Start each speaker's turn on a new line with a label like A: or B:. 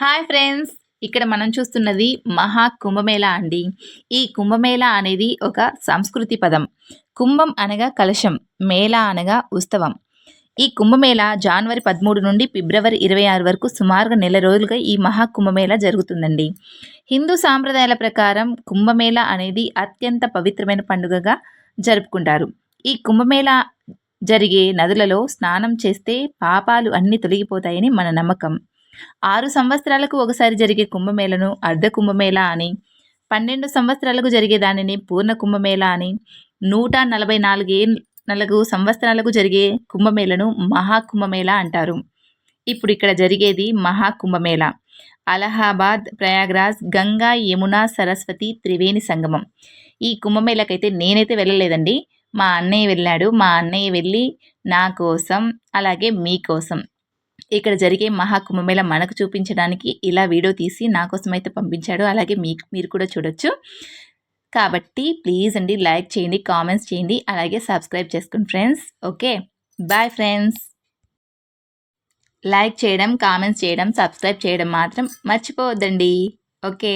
A: Hi friends. ఇక్కడ మనం చూస్తున్నది మహా కుంభమేళా అండి. ఈ కుంభమేళా అనేది ఒక సంస్కృతి పదం. కుంభం అనగా కలశం మేళా అనగా ఉత్సవం. ఈ కుంభమేళా జనవరి పదమూడు నుండి ఫిబ్రవరి ఇరవై ఆరు వరకు సుమారుగా నెల రోజులుగా ఈ మహా కుంభమేళా జరుగుతుందండి. హిందూ సాంప్రదాయాల ప్రకారం కుంభమేళా అనేది అత్యంత పవిత్రమైన పండుగగా జరుపుకుంటారు. ఈ కుంభమేళా జరిగే నదులలో స్నానం చేస్తే పాపాలు అన్నీ తొలగిపోతాయని మన నమ్మకం. ఆరు సంవత్సరాలకు ఒకసారి జరిగే కుంభమేళను అర్ధ కుంభమేళ అని పన్నెండు సంవత్సరాలకు జరిగే దానిని పూర్ణ కుంభమేళ అని నూట నలభై నాలుగే నాలుగు సంవత్సరాలకు జరిగే కుంభమేళను మహాకుంభమేళ అంటారు. ఇప్పుడు ఇక్కడ జరిగేది మహాకుంభమేళ అలహాబాద్ ప్రయాగ్రాజ్ గంగా యమున సరస్వతి త్రివేణి సంగమం. ఈ కుంభమేళకైతే నేనైతే వెళ్ళలేదండి. మా అన్నయ్య వెళ్ళాడు. మా అన్నయ్య వెళ్ళి నా కోసం అలాగే మీకోసం ఇక్కడ జరిగే మహాకుంభమేళ మనకు చూపించడానికి ఇలా వీడియో తీసి నా కోసం అయితే పంపించాడు. అలాగే మీకు మీరు కూడా చూడొచ్చు. కాబట్టి ప్లీజ్ అండి లైక్ చేయండి కామెంట్స్ చేయండి. అలాగే సబ్స్క్రైబ్ చేసుకోండి friends. Okay? Bye friends. Like చేయడం కామెంట్స్ చేయడం సబ్స్క్రైబ్ చేయడం మాత్రం మర్చిపోవద్దండి. ఓకే?